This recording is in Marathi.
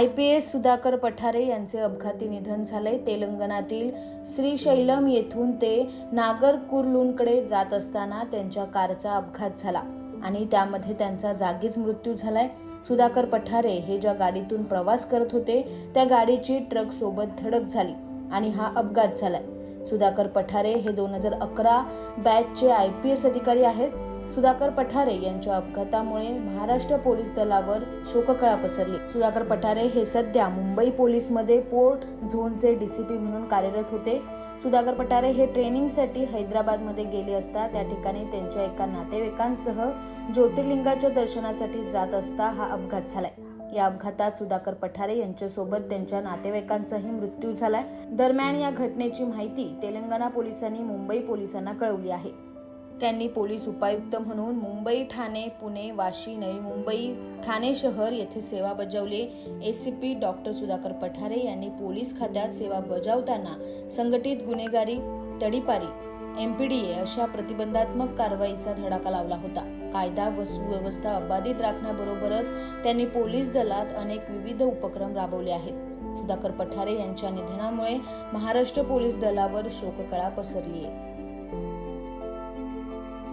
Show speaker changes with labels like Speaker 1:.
Speaker 1: I P S Sudhakar Pathare यांचे अपघाती निधन झाले. तेलंगणातील श्रीशैलम येथून ते नागरकुर्लूंकडे जात असताना त्यांच्या कारचा अपघात झाला आणि त्यामध्ये त्यांचा जागीच मृत्यू झालाय. सुधाकर पठारे हे ज्या गाडीतून प्रवास करत होते त्या गाडीची ट्रक सोबत धडक झाली आणि हा अपघात झालाय. सुधाकर पठारे हे दोन हजार अकरा बॅचचे आय पी एस अधिकारी आहेत. सुधाकर पठारे यांच्या अपघातामुळे महाराष्ट्र पोलीस दलावर शोककळा पसरली. सुधाकर पठारे हे सध्या मुंबई पोलीसमध्ये पोर्ट झोनचे डीसीपी म्हणून कार्यरत होते. सुधाकर पठारे हे ट्रेनिंगसाठी हैदराबादमध्ये गेले असता त्या ठिकाणी त्यांच्या एका नातेवाईकांसह ज्योतिर्लिंगाच्या दर्शनासाठी जात असता हा अपघात झालाय. या अपघातात सुधाकर पठारे यांच्यासोबत त्यांच्या नातेवाईकांचाही मृत्यू झालाय. दरम्यान या घटनेची माहिती तेलंगणा पोलिसांनी मुंबई पोलिसांना कळवली आहे. त्यांनी पोलीस उपायुक्त म्हणून मुंबई ठाणे पुणे वाशी नवी मुंबई ठाणे शहर येथे सेवा बजावली. पी डॉक्टर सुधाकर पठारे यांनी पोलीस खात्यात सेवा बजावताना संघटित गुन्हेगारी तडीपारी एमपीडीए अशा प्रतिबंधात्मक कारवाईचा धडाका लावला होता. कायदा व सुव्यवस्था अबाधित राखण्याबरोबरच त्यांनी पोलीस दलात अनेक विविध उपक्रम राबवले आहेत. सुधाकर पठारे यांच्या निधनामुळे महाराष्ट्र पोलीस दलावर शोककळा पसरली आहे